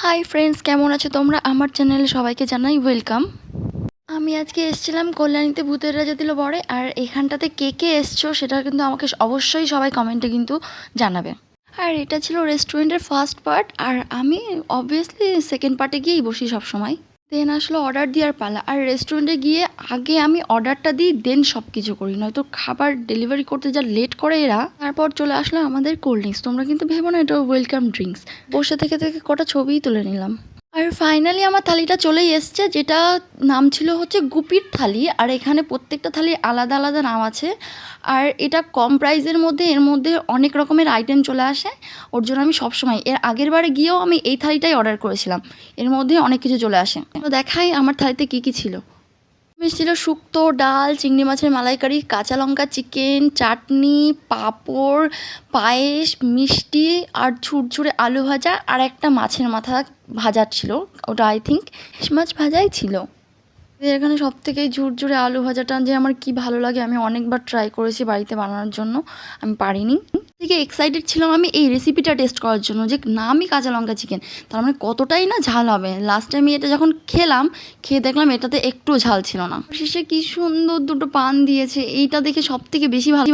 Hi friends কেমন আছো তোমরা? আমার চ্যানেলে সবাইকে জানাই ওয়েলকাম আমি আজকে এসেছিলাম কল্যাণীতে ভূতের রাজা দিল বড়ে আর এখানটাতে কে কে এসছো সেটা কিন্তু আমাকে অবশ্যই সবাই কমেন্টে কিন্তু জানাবে। আর এটা ছিল রেস্টুরেন্টের ফার্স্ট পার্ট আর আমি অবভিয়াসলি সেকেন্ড পার্টে গিয়েই বসি সব সময় দেন আসলো অর্ডার দেওয়ার পালা। আর রেস্টুরেন্টে গিয়ে আগে আমি অর্ডারটা দিই, দেন সব কিছু করি। নয়তো খাবার ডেলিভারি করতে যা লেট করে এরা, তারপর চলে আসলো আমাদের কোল্ড ড্রিঙ্কস তোমরা কিন্তু ভেবো না, এটা ওয়েলকাম ড্রিঙ্কস বসে থেকে থেকে কটা ছবিই তুলে নিলাম। আর ফাইনালি আমার থালিটা চলেই এসছে, যেটা নাম ছিল হচ্ছে গুপির থালি, আর এখানে প্রত্যেকটা থালি আলাদা আলাদা নাম আছে। আর এটা কম প্রাইসের মধ্যে, এর মধ্যে অনেক রকমের আইটেম চলে আসে, ওর জন্য আমি সবসময়, এর আগের বারে গিয়েও আমি এই থালিটাই অর্ডার করেছিলাম, এর মধ্যে অনেক কিছু চলে আসে। দেখাই আমার থালিতে কি কি ছিল। ছিল শুক্তো, ডাল, চিংড়ি মাছের মালাইকারি, কাঁচা লঙ্কা, চিকেন, চাটনি, পাঁপড়, পায়েস, মিষ্টি আর ঝুরঝুরে আলু ভাজা আর একটা মাছের মাথা ভাজা ছিল। ওটা আই থিঙ্ক মাছ ভাজাই ছিল। এখানে সব থেকে ঝুরঝুরে আলু ভাজাটা যে আমার কি ভালো লাগে আমি অনেকবার ট্রাই করেছি বাড়িতে বানানোর জন্য। আমি পারিনি। থেকে এক্সাইটেড ছিলাম আমি এই রেসিপিটা টেস্ট করার জন্য যে নামই কাঁচা লঙ্কা চিকেন তার মানে কতটাই না ঝাল হবে। লাস্ট টাইম এটা যখন খেলাম, খেয়ে দেখলাম এটাতে একটু ঝাল ছিল না। শেষে কি সুন্দর দুটো পান দিয়েছে, এইটা দেখে সব থেকে বেশি ভালো